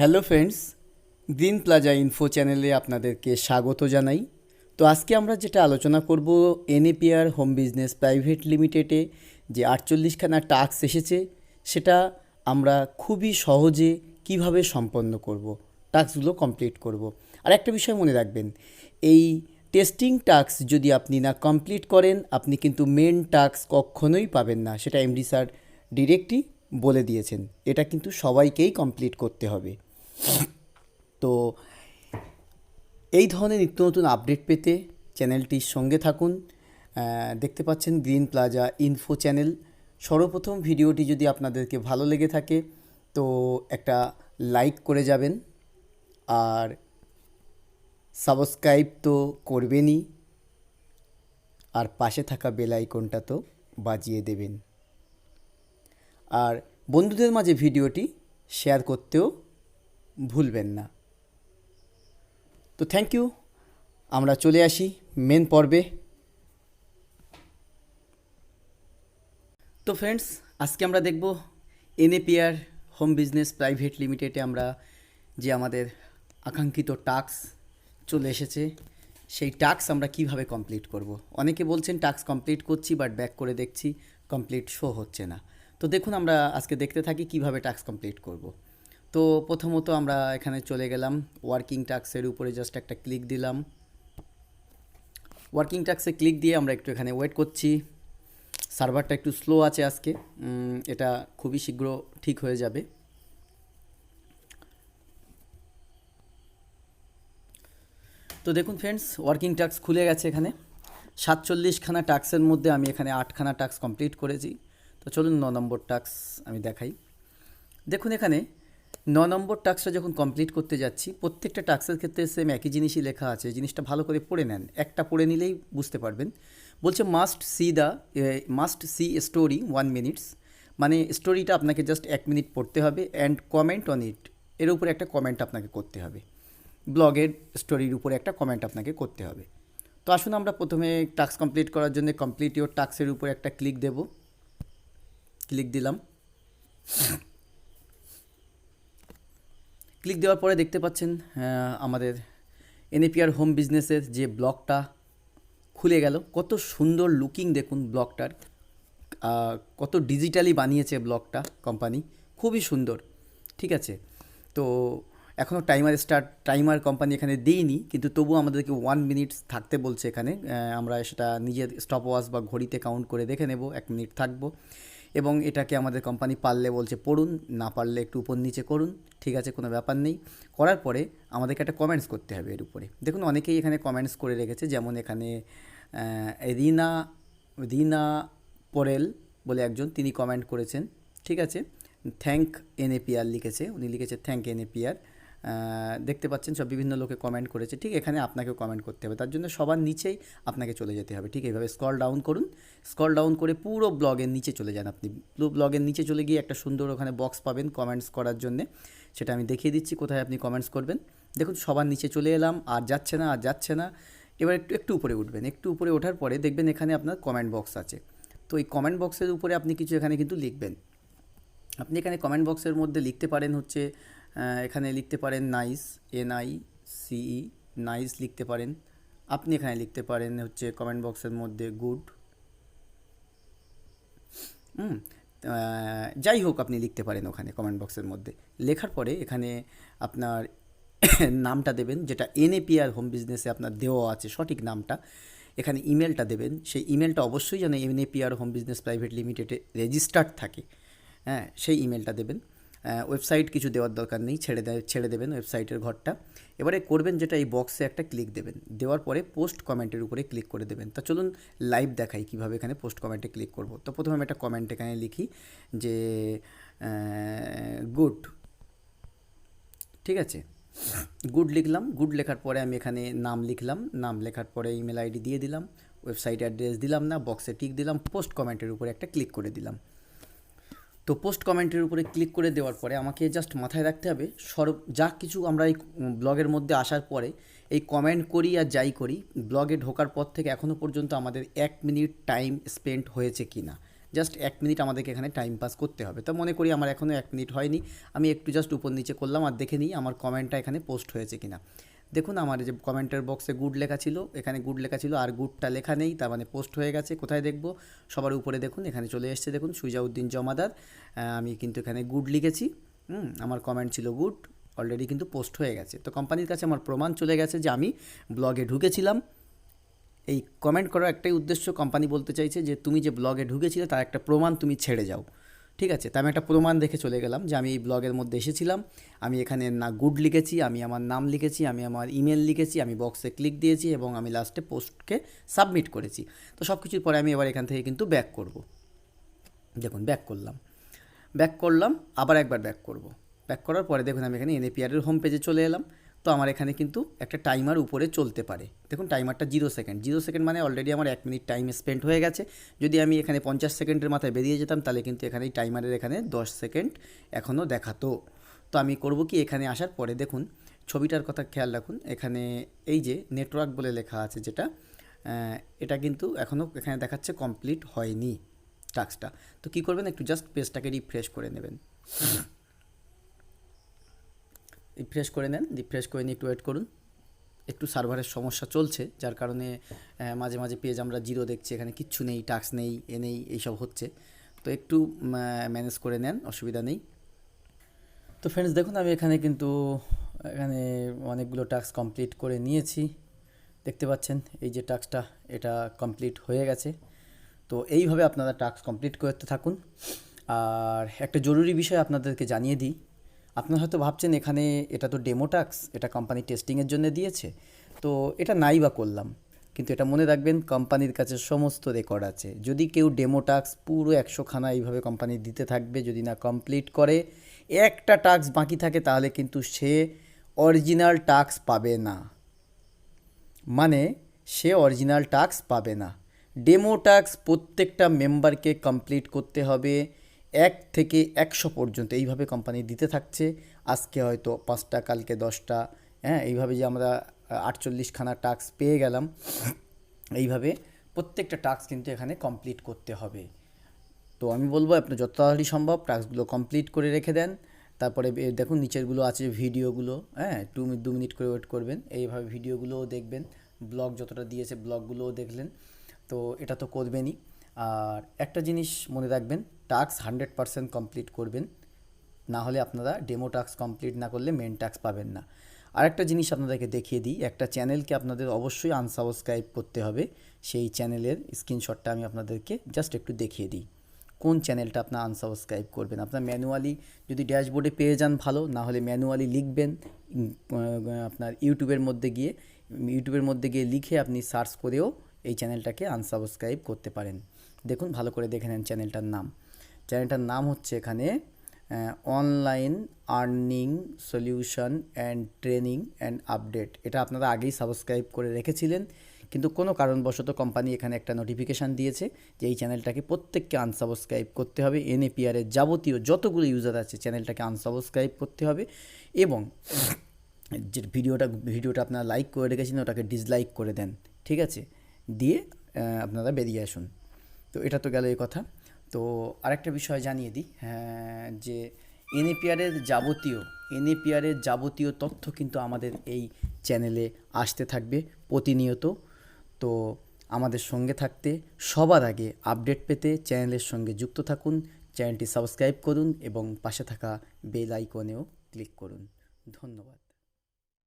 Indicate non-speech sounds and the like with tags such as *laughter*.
Hello friends green plaza info চ্যানেলে আপনাদেরকে স্বাগত জানাই। তো আজকে আমরা যেটা আলোচনা করব, এনএপিআর হোম বিজনেস প্রাইভেট লিমিটেডে যে আটচল্লিশখানা টাস্ক এসেছে, সেটা আমরা খুবই সহজে কীভাবে সম্পন্ন করব, টাস্কগুলো কমপ্লিট করব। আর একটা বিষয় মনে রাখবেন, এই টেস্টিং টাস্ক যদি আপনি না কমপ্লিট করেন, আপনি কিন্তু মেন টাস্ক কখনোই পাবেন না, সেটা এমডি স্যার ডিরেক্টই বলে দিয়েছেন। এটা কিন্তু সবাইকেই কমপ্লিট করতে হবে। তো এই ধরনের নিত্য নতুন আপডেট পেতে চ্যানেলটির সঙ্গে থাকুন। দেখতে পাচ্ছেন গ্রিন প্লাজা ইনফো চ্যানেল সর্বপ্রথম ভিডিওটি যদি আপনাদেরকে ভালো লেগে থাকে, তো একটা লাইক করে যাবেন। আর সাবস্ক্রাইব তো করবেনই। আর পাশে থাকা বেল আইকনটা তো বাজিয়ে দেবেন। আর বন্ধুদের মাঝে ভিডিওটি শেয়ার করতেও ভুলবেন না। তো থ্যাংক ইউ আমরা চলে আসি মেন পর্বে। তো ফ্রেন্ডস আজকে আমরা দেখব এনএপিআর হোম বিজনেস প্রাইভেট লিমিটেডে আমরা যে আমাদের আকাঙ্ক্ষিত টাস্ক চলে এসেছে, সেই টাস্ক আমরা কীভাবে কমপ্লিট করব? অনেকে বলছেন টাস্ক কমপ্লিট করছি বাট ব্যাক করে দেখছি কমপ্লিট শো হচ্ছে না। তো দেখুন, আমরা আজকে দেখতে থাকি কীভাবে টাস্ক কমপ্লিট করব। তো প্রথমত আমরা এখানে চলে গেলাম। ওয়ার্কিং টাক্সের উপরে জাস্ট একটা ক্লিক দিলাম। ওয়ার্কিং টাক্সে ক্লিক দিয়ে আমরা একটু এখানে ওয়েট করছি। সার্ভারটা একটু স্লো আছে আজকে। এটা খুবই শীঘ্র ঠিক হয়ে যাবে। তো দেখুন ফ্রেন্ডস ওয়ার্কিং টাক্স খুলে গেছে এখানে। সাতচল্লিশখানা টাক্সের মধ্যে আমি এখানে আটখানা টাক্স কমপ্লিট করেছি। তো চলুন ন নম্বর টাস্ক আমি দেখাই। দেখুন এখানে ন নম্বর টাস্কটা যখন কমপ্লিট করতে যাচ্ছি, প্রত্যেকটা টাস্কের ক্ষেত্রে সেম একই জিনিসই লেখা আছে। জিনিসটা ভালো করে পড়ে নেন। একটা পড়ে নিলেই বুঝতে পারবেন। বলছে must see the must see story one minutes মানে স্টোরিটা আপনাকে জাস্ট এক মিনিট পড়তে হবে অ্যান্ড কমেন্ট অন ইট এর উপরে একটা কমেন্ট আপনাকে করতে হবে। ব্লগের স্টোরির উপরে একটা কমেন্ট আপনাকে করতে হবে। তো আসুন আমরা প্রথমে টাস্ক কমপ্লিট করার জন্য কমপ্লিট ইওর টাস্কের উপরে একটা ক্লিক দেব। ক্লিক দিলাম। ক্লিক দেওয়ার পরে দেখতে পাচ্ছেন আমাদের এনএপিআর হোম বিজনেসের যে ব্লগটা খুলে গেল। কত সুন্দর লুকিং দেখুন ব্লগটার আহ, কত ডিজিটালি বানিয়েছে ব্লগটা কোম্পানি। খুবই সুন্দর ঠিক আছে? তো এখনও টাইমার স্টার্ট টাইমার কোম্পানি এখানে দেইনি কিন্তু তবুও আমাদেরকে ওয়ান মিনিটস থাকতে বলছে এখানে। আমরা সেটা নিজের স্টপ ওয়াচ বা ঘড়িতে কাউন্ট করে দেখে নেব এক মিনিট থাকব। এবং এটাকে আমাদের কোম্পানি পারলে বলছে, পড়ুন, না পারলে একটু উপর নিচে করুন, ঠিক আছে, কোনো ব্যাপার নেই। করার পরে আমাদেরকে একটা কমেন্টস করতে হবে এর উপরে। দেখুন, অনেকেই এখানে কমেন্টস করে রেখেছে, যেমন এখানে রিনা রিনা পরেল বলে একজন, তিনি কমেন্ট করেছেন, ঠিক আছে? থ্যাংক এনএপিআর লিখেছে, উনি লিখেছে থ্যাংক এনএপিআর দেখতে পাচ্ছেন, সব বিভিন্ন লোকে কমেন্ট করেছে। ঠিক এখানে আপনাকেও কমেন্ট করতে হবে। তার জন্য সবার নিচেই আপনাকে চলে যেতে হবে। ঠিক এইভাবে স্কল ডাউন করুন। স্কল ডাউন করে পুরো ব্লগের নিচে চলে যান আপনি। পুরো ব্লগের নিচে চলে গিয়ে একটা সুন্দর ওখানে বক্স পাবেন কমেন্টস করার জন্যে। সেটা আমি দেখিয়ে দিচ্ছি, কোথায় আপনি কমেন্টস করবেন। দেখুন, সবার নিচে চলে এলাম, আর যাচ্ছে না, আর যাচ্ছে না। এবার একটু একটু উপরে উঠবেন। একটু উপরে ওঠার পরে দেখবেন এখানে আপনার কমেন্ট বক্স আছে। তো এই কমেন্ট বক্সের উপরে আপনি কিছু এখানে কিন্তু লিখবেন। আপনি এখানে কমেন্ট বক্সের মধ্যে লিখতে পারেন হচ্ছে এখানে লিখতে পারেন nice N I C E nice লিখতে পারেন। আপনি এখানে লিখতে পারেন হচ্ছে কমেন্ট বক্সের মধ্যে গুড হুম যাই হোক আপনি লিখতে পারেন ওখানে কমেন্ট বক্সের মধ্যে। লেখার পরে এখানে আপনার *coughs* নামটা দেবেন, যেটা এনএপিআর হোম বিজনেসে আপনার দেওয়া আছে সঠিক নামটা। এখানে ইমেলটা দেবেন, সেই ইমেলটা অবশ্যই যেন এনএপিআর হোম বিজনেস প্রাইভেট লিমিটেডে রেজিস্টার্ড থাকে। হ্যাঁ সেই ইমেলটা দেবেন। ওয়েবসাইট কিছু দেওয়ার দরকার নেই, ছেড়ে দেয়, ছেড়ে দেবেন ওয়েবসাইটের ঘরটা। এবারে করবেন যেটা এই বক্সে একটা ক্লিক দেবেন। দেওয়ার পরে পোস্ট কমেন্টের উপরে ক্লিক করে দেবেন। তা চলুন লাইভ দেখাই কীভাবে এখানে পোস্ট কমেন্টে ক্লিক করব। তো প্রথমে আমি একটা কমেন্ট এখানে লিখি যে গুড ঠিক আছে? গুড লিখলাম। গুড লেখার পরে আমি এখানে নাম লিখলাম। নাম লেখার পরে ইমেল আইডি দিয়ে দিলাম। ওয়েবসাইট অ্যাড্রেস দিলাম না বক্সে টিক দিলাম পোস্ট কমেন্টের উপরে একটা ক্লিক করে দিলাম। তো পোস্ট কমেন্টের উপরে ক্লিক করে দেওয়ার পরে আমাকে জাস্ট মাথায় রাখতে হবে সর্ব যা কিছু আমরা এই ব্লগের মধ্যে আসার পরে এই কমেন্ট করি আর যাই করি ব্লগে ঢোকার পর থেকে এখনও পর্যন্ত আমাদের এক মিনিট টাইম স্পেন্ড হয়েছে কি না জাস্ট এক মিনিট আমাদেরকে এখানে টাইম পাস করতে হবে। তো মনে করি আমার এখনও এক মিনিট হয়নি, আমি একটু জাস্ট উপর নিচে করলাম আর দেখে নিই আমার কমেন্টটা এখানে পোস্ট হয়েছে কিনা। দেখুন আমার যে কমেন্টের বক্সে গুড লেখা ছিল এখানে গুড লেখা ছিল আর গুডটা লেখা নেই তার মানে পোস্ট হয়ে গেছে কোথায় দেখব? সবার উপরে দেখুন এখানে চলে এসছে দেখুন সুজাউদ্দিন জমাদার আমি কিন্তু এখানে গুড লিখেছি হুম, আমার কমেন্ট ছিল গুড অলরেডি কিন্তু পোস্ট হয়ে গেছে। তো কোম্পানির কাছে আমার প্রমাণ চলে গেছে যে আমি ব্লগে ঢুকেছিলাম। এই কমেন্ট করার একটাই উদ্দেশ্য কোম্পানি বলতে চাইছে যে তুমি যে ব্লগে ঢুকেছিলে তার একটা প্রমাণ তুমি ছেড়ে যাও। ঠিক আছে, তা আমি একটা প্রমাণ দেখে চলে গেলাম যে আমি এই ব্লগের মধ্যে এসেছিলাম। আমি এখানে না গুড লিখেছি, আমি আমার নাম লিখেছি, আমি আমার ইমেল লিখেছি, আমি বক্সে ক্লিক দিয়েছি এবং আমি লাস্টে পোস্টকে সাবমিট করেছি। তো সব কিছুর পরে আমি এবার এখান থেকে কিন্তু ব্যাক করব। দেখুন, ব্যাক করলাম। ব্যাক করলাম, আবার একবার ব্যাক করব। ব্যাক করার পরে দেখুন আমি এখানে এনএপিআরের হোম পেজে চলে এলাম। তো আমার এখানে কিন্তু একটা টাইমার উপরে চলতে পারে। দেখুন টাইমারটা জিরো সেকেন্ড জিরো সেকেন্ড মানে অলরেডি আমার এক মিনিট টাইম স্পেন্ড হয়ে গেছে। যদি আমি এখানে পঞ্চাশ সেকেন্ডের মাথায় বেরিয়ে যেতাম, তাহলে কিন্তু এখানে এই টাইমারের এখানে দশ সেকেন্ড এখনও দেখাতো। তো আমি করব কি, এখানে আসার পরে দেখুন, ছবিটার কথা খেয়াল রাখুন। এখানে এই যে নেটওয়ার্ক বলে লেখা আছে যেটা এটা কিন্তু এখনও এখানে দেখাচ্ছে কমপ্লিট হয়নি টাস্কটা তো কী করবেন, একটু জাস্ট পেজটাকে রিফ্রেশ করে নেবেন। রিফ্রেশ করে নেন রিফ্রেশ করে নিয়ে একটু ওয়েট করুন। একটু সার্ভারের সমস্যা চলছে, যার কারণে মাঝে মাঝে পেজ আমরা জিরো দেখছি, এখানে কিচ্ছু নেই টাক্স নেই, এ নেই, এইসব হচ্ছে। তো একটু ম্যানেজ করে নেন, অসুবিধা নেই। তো ফ্রেন্ডস দেখুন, আমি এখানে কিন্তু, এখানে অনেকগুলো টাস্ক কমপ্লিট করে নিয়েছি। দেখতে পাচ্ছেন, এই যে টাস্কটা এটা কমপ্লিট হয়ে গেছে। তো এইভাবে আপনারা টাস্ক কমপ্লিট করতে থাকুন। আর একটা জরুরি বিষয় আপনাদেরকে জানিয়ে দিই আপনারা হয়তো ভাবছেন, এখানে এটা তো ডেমো টাস্ক এটা কোম্পানি টেস্টিংয়ের জন্য দিয়েছে। তো এটা নাই বা করলাম। কিন্তু এটা মনে রাখবেন কোম্পানির কাছে সমস্ত রেকর্ড আছে। যদি কেউ ডেমো টাস্ক পুরো একশো খানা এইভাবে কোম্পানি দিতে থাকবে, যদি না কমপ্লিট করে, একটা টাস্ক বাকি থাকে, তাহলে কিন্তু সে অরিজিনাল টাস্ক পাবে না। মানে সে অরিজিনাল টাস্ক পাবে না। ডেমো টাস্ক প্রত্যেকটা মেম্বারকে কমপ্লিট করতে হবে। এক থেকে একশো পর্যন্ত এইভাবে কোম্পানি দিতে থাকছে। আজকে হয়তো পাঁচটা, কালকে দশটা হ্যাঁ এইভাবে যে আমরা আটচল্লিশখানা টাস্ক পেয়ে গেলাম, এইভাবে প্রত্যেকটা টাস্ক কিন্তু এখানে কমপ্লিট করতে হবে। তো আমি বলব আপনি যত তাড়াতাড়ি সম্ভব টাস্কগুলো কমপ্লিট করে রেখে দেন। তারপরে দেখুন নিচেরগুলো আছে ভিডিওগুলো হ্যাঁ টু মিনিট দু মিনিট করে ওয়েট করবেন। এইভাবে ভিডিওগুলোও দেখবেন ব্লগ যতটা দিয়েছে ব্লগগুলোও দেখলেন। তো এটা তো করবেনই। আর একটা জিনিস মনে রাখবেন টাস্ক হান্ড্রেড পারসেন্ট কমপ্লিট করবেন, না হলে আপনারা ডেমো টাস্ক কমপ্লিট না করলে মেন টাস্ক পাবেন না। আরেকটা জিনিস আপনাদেরকে দেখিয়ে দিই, একটা চ্যানেলকে আপনাদের অবশ্যই আনসাবস্ক্রাইব করতে হবে, সেই চ্যানেলের স্ক্রিনশটটা আমি আপনাদেরকে জাস্ট একটু দেখিয়ে দিই। কোন চ্যানেলটা আপনার আনসাবস্ক্রাইব করবেন? আপনার ম্যানুয়ালি যদি ড্যাশবোর্ডে পেয়ে যান ভালো, না হলে ম্যানুয়ালি লিখবেন আপনার ইউটিউবের মধ্যে গিয়ে, ইউটিউবের মধ্যে গিয়ে লিখে আপনি সার্চ করেও এই চ্যানেলটাকে আনসাবস্ক্রাইব করতে পারেন। দেখুন, ভালো করে দেখে নেন চ্যানেলটার নাম। চ্যানেলটার নাম হচ্ছে এখানে online earning solution and training and update এটা আপনারা আগেই সাবস্ক্রাইব করে রেখেছিলেন, কিন্তু কোনো কারণবশত কোম্পানি এখানে একটা নোটিফিকেশান দিয়েছে যে এই চ্যানেলটাকে প্রত্যেককে আনসাবস্ক্রাইব করতে হবে। এনএপিআরের যাবতীয় যতগুলো ইউজার আছে, চ্যানেলটাকে আনসাবস্ক্রাইব করতে হবে এবং *coughs* যে ভিডিওটা ভিডিওটা আপনারা লাইক করে রেখেছেন ওটাকে ডিসলাইক করে দেন। ঠিক আছে? দিয়ে আপনারা বেরিয়ে আসুন। তো এটা তো গেল এই কথা। তো আরেকটা বিষয় জানিয়ে দিই হ্যাঁ, যে এনএপিআরের যাবতীয় এনএপিআরের যাবতীয় তথ্য কিন্তু আমাদের এই চ্যানেলে আসতে থাকবে প্রতিনিয়ত। তো আমাদের সঙ্গে থাকতে সবার আগে আপডেট পেতে চ্যানেলের সঙ্গে যুক্ত থাকুন চ্যানেলটি সাবস্ক্রাইব করুন এবং পাশে থাকা বেল আইকনেও ক্লিক করুন। ধন্যবাদ।